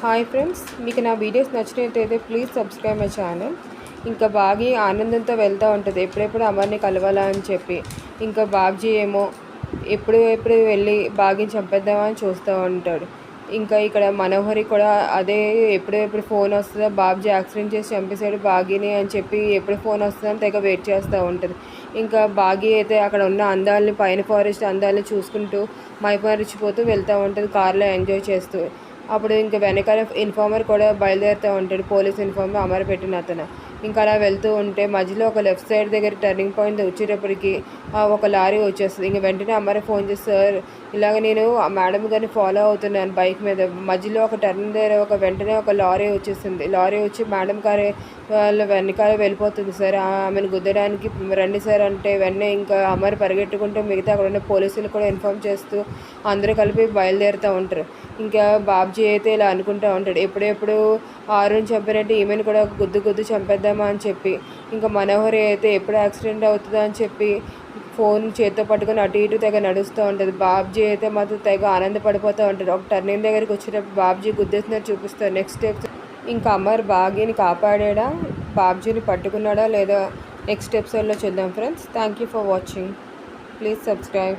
Hi friends మీకు నా videos నచ్చినట్టయితే ప్లీజ్ సబ్స్క్రైబ్ మై ఛానల్. ఇంకా బాగి ఆనందంతో వెళ్తూ ఉంటుంది ఎప్పుడెప్పుడు అమ్మని కలవాలా అని చెప్పి. ఇంకా బాబ్జీ ఏమో ఎప్పుడు ఎప్పుడు వెళ్ళి బాగిని చంపేద్దామని చూస్తూ ఉంటాడు. ఇంకా ఇక్కడ మనోహరి కూడా అదే ఎప్పుడు ఎప్పుడు ఫోన్ వస్తుందో బాబ్జీ యాక్సిడెంట్ చేసి చంపేశాడు బాగీని అని చెప్పి ఎప్పుడు ఫోన్ వస్తుందని తెగ వెయిట్ చేస్తూ ఉంటుంది. ఇంకా బాగీ అయితే అక్కడ ఉన్న అందాలని పైన ఫారెస్ట్ అందాలని చూసుకుంటూ మైపరిచిపోతూ వెళ్తూ ఉంటుంది కార్లో ఎంజాయ్ చేస్తూ. అప్పుడు ఇంకా వెనకాల ఇన్ఫార్మర్ కూడా బయలుదేరుతూ ఉంటాడు. పోలీస్ ఇన్ఫార్మర్ అమర పెట్టిన అతను. ఇంకా అలా వెళ్తూ ఉంటే మధ్యలో ఒక లెఫ్ట్ సైడ్ దగ్గర టర్నింగ్ పాయింట్ వచ్చేటప్పటికి ఒక లారీ వచ్చేస్తుంది. ఇంక వెంటనే అమర ఫోన్ చేసి సార్ ఇలాగ నేను ఆ మేడం గారిని ఫాలో అవుతున్నాను బైక్ మీద. మధ్యలో ఒక టర్న్ దగ్గర ఒక వెంటనే ఒక లారీ వచ్చేసింది. లారీ వచ్చి మేడం గారి వాళ్ళ వెనకాల వెళ్ళిపోతుంది. సార్ ఆమెను గుద్దడానికి రండి సార్ అంటే వెంటనే ఇంకా అమర్ పరిగెట్టుకుంటూ మిగతా అక్కడ ఉన్న పోలీసులు కూడా ఇన్ఫామ్ చేస్తూ అందరూ కలిపి బయలుదేరుతూ ఉంటారు. ఇంకా బాబ్జీ అయితే ఇలా అనుకుంటూ ఉంటాడు. ఎప్పుడెప్పుడు ఆరుని చంపినట్టు ఈమెను కూడా గుద్దు గుద్దు చేద్దామా అని చెప్పి. ఇంకా మనోహరి అయితే ఎప్పుడు యాక్సిడెంట్ అవుతుందా అని చెప్పి ఫోన్ చేత్తో పట్టుకొని అటు ఇటు తెగ నడుస్తూ ఉంటుంది. బాబ్జీ అయితే మాత్రం తెగ ఆనందపడిపోతూ ఉంటాడు ఒక టర్నింగ్ దగ్గరికి వచ్చినప్పుడు బాబ్జీ గుద్దేసినట్టు చూపిస్తారు నెక్స్ట్ స్టెప్ ఇంకా అమర్ బాగీని కాపాడాడా? బాబ్జీని పట్టుకున్నాడా లేదా? నెక్స్ట్ ఎపిసోడ్లో చూద్దాం friends. Thank you for watching. Please subscribe.